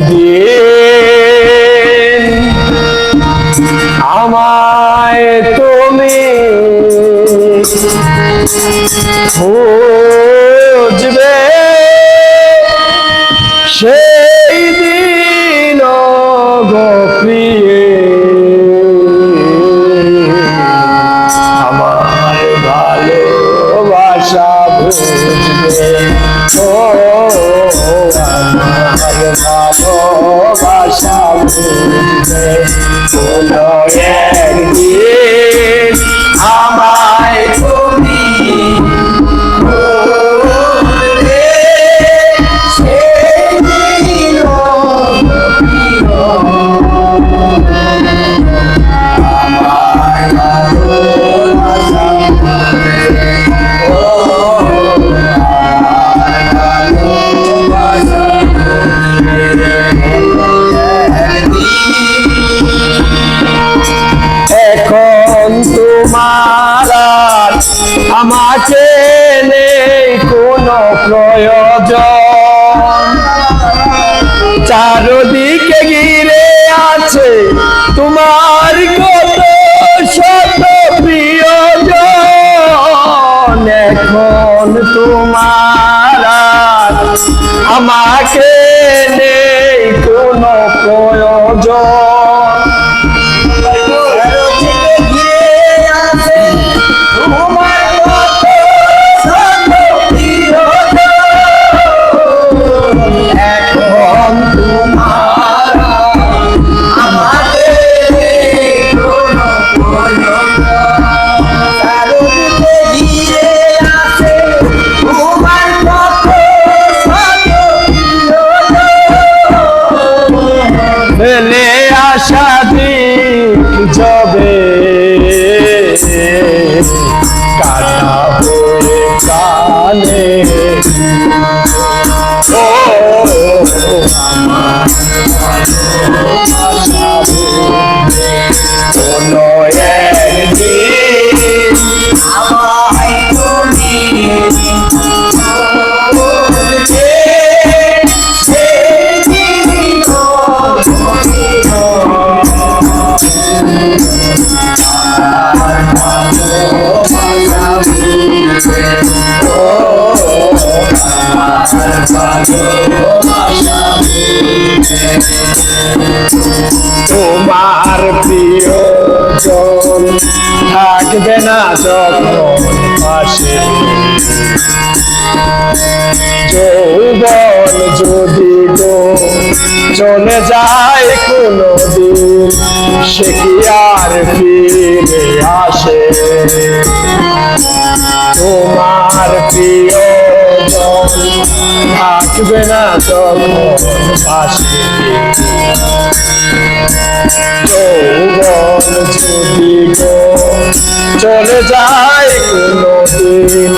একদিন আমায় তুমি খুঁজবে ভালোবাসা বুঝবে কোনো আমাকে নেই কোনো প্রয়োজন। চারদিকে ঘিরে আছে তোমার কত শত প্রিয়জন। এখন তোমার আমাকে নেই কোনো প্রয়োজন। তোমার প্রিয় থাকবে না যখন পাশে যৌবন যদি গো চলে যায় কোনো দিন সে কি আর ফিরে আসে। তোমার থাকবে না গো চলে যায়, কোনো দিন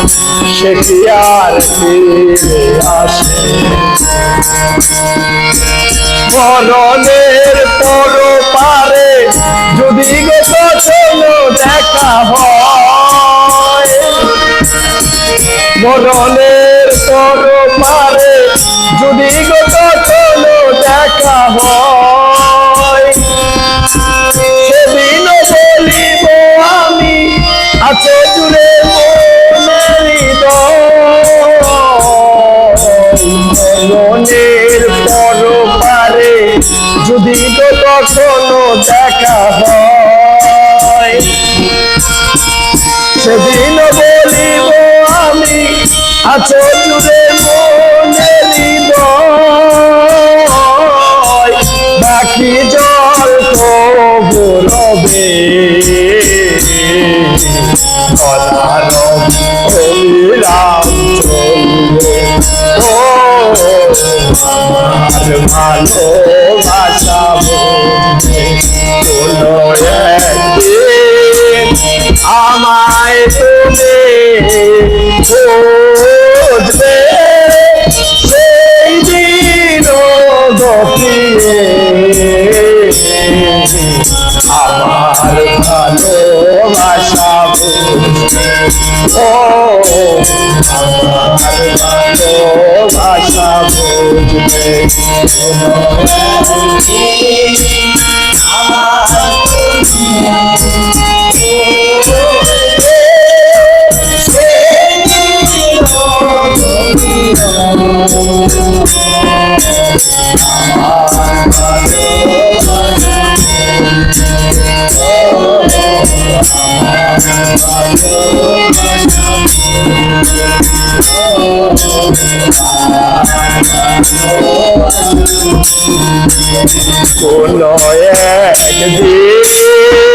সে কি আর ফিরে আসে? কখনো দেখা হয়। মরণের পর পারে যদি গো কখনো দেখা হয়, সেদিন বলিব আমি, আছে জুড়ে মনের পর পারে যদি তো কখনো দেখা হয় সেদিন বলিব আমি আছো জুড়ে মনের হৃদয় বাকি জল তবু রবে। অবিরাম চলবে। আমায় তুমি খুঁজবে সেই দিন গপিয়ে আমার ভালোবাসা ও আমার ভালোবাসা বুঝবে। কোনো একদিন